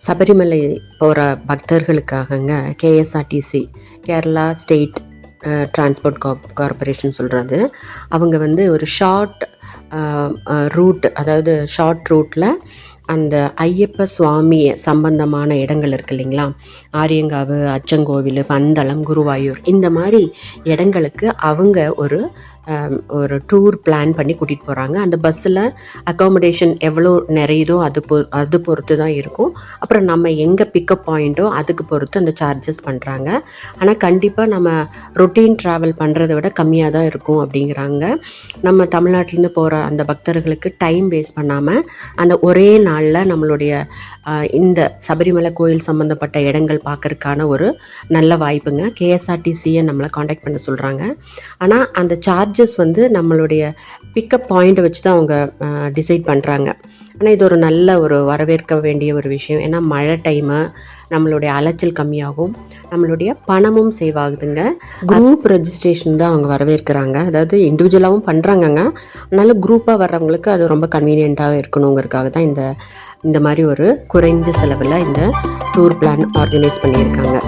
சபரிமலை போகிற பக்தர்களுக்காகங்க KSRTC Kerala state transport காப் கார்பரேஷன் சொல்கிறது அவங்க வந்து ஒரு ஷார்ட் ரூட் அதாவது ஷார்ட் ரூட்டில் அந்த ஐயப்ப சுவாமி சம்பந்தமான இடங்கள் இருக்கு இல்லைங்களா? ஆரியங்காவு அச்சங்கோவில் பந்தளம் குருவாயூர் இந்த மாதிரி இடங்களுக்கு அவங்க ஒரு ஒரு டூர் பிளான் பண்ணி கூட்டிகிட்டு போகிறாங்க அந்த பஸ்ஸில் அக்காமடேஷன் எவ்வளோ நிறையுதோ அது பொ அது பொறுத்து தான் இருக்கும். அப்புறம் நம்ம எங்கே பிக்கப் பாயிண்ட்டோ அதுக்கு பொறுத்து அந்த சார்ஜஸ் பண்ணுறாங்க ஆனால் கண்டிப்பாக நம்ம ரொட்டீன் ட்ராவல் பண்ணுறத விட கம்மியாக தான் இருக்கும் அப்படிங்கிறாங்க. நம்ம தமிழ்நாட்டிலேருந்து போகிற அந்த பக்தர்களுக்கு டைம் வேஸ்ட் பண்ணாமல் அந்த ஒரே நாளில் நம்மளுடைய இந்த சபரிமலை கோயில் சம்மந்தப்பட்ட இடங்கள் பார்க்கறதுக்கான ஒரு நல்ல வாய்ப்புங்க. கேஎஸ்ஆர்டிசியை நம்மளை காண்டாக்ட் பண்ண சொல்கிறாங்க ஆனால் அந்த சார்ஜ் சார்ஜஸ் வந்து நம்மளுடைய பிக்கப் பாயிண்ட்டை வச்சு தான் அவங்க டிசைட் பண்ணுறாங்க ஆனால் இது ஒரு நல்ல ஒரு வரவேற்க வேண்டிய ஒரு விஷயம். ஏன்னா மழை டைமு நம்மளுடைய அலைச்சல் கம்மியாகும். நம்மளுடைய பணமும் சேவ் ஆகுதுங்க. குரூப் ரெஜிஸ்ட்ரேஷன் தான் அவங்க வரவேற்கிறாங்க. அதாவது இண்டிவிஜுவலாகவும் பண்ணுறாங்கங்க அதனால குரூப்பாக வர்றவங்களுக்கு அது ரொம்ப கன்வீனியண்ட்டாக இருக்கணுங்கிறதுக்காக தான் இந்த இந்த மாதிரி ஒரு குறைந்த செலவில் இந்த டூர் பிளான் ஆர்கனைஸ் பண்ணியிருக்காங்க.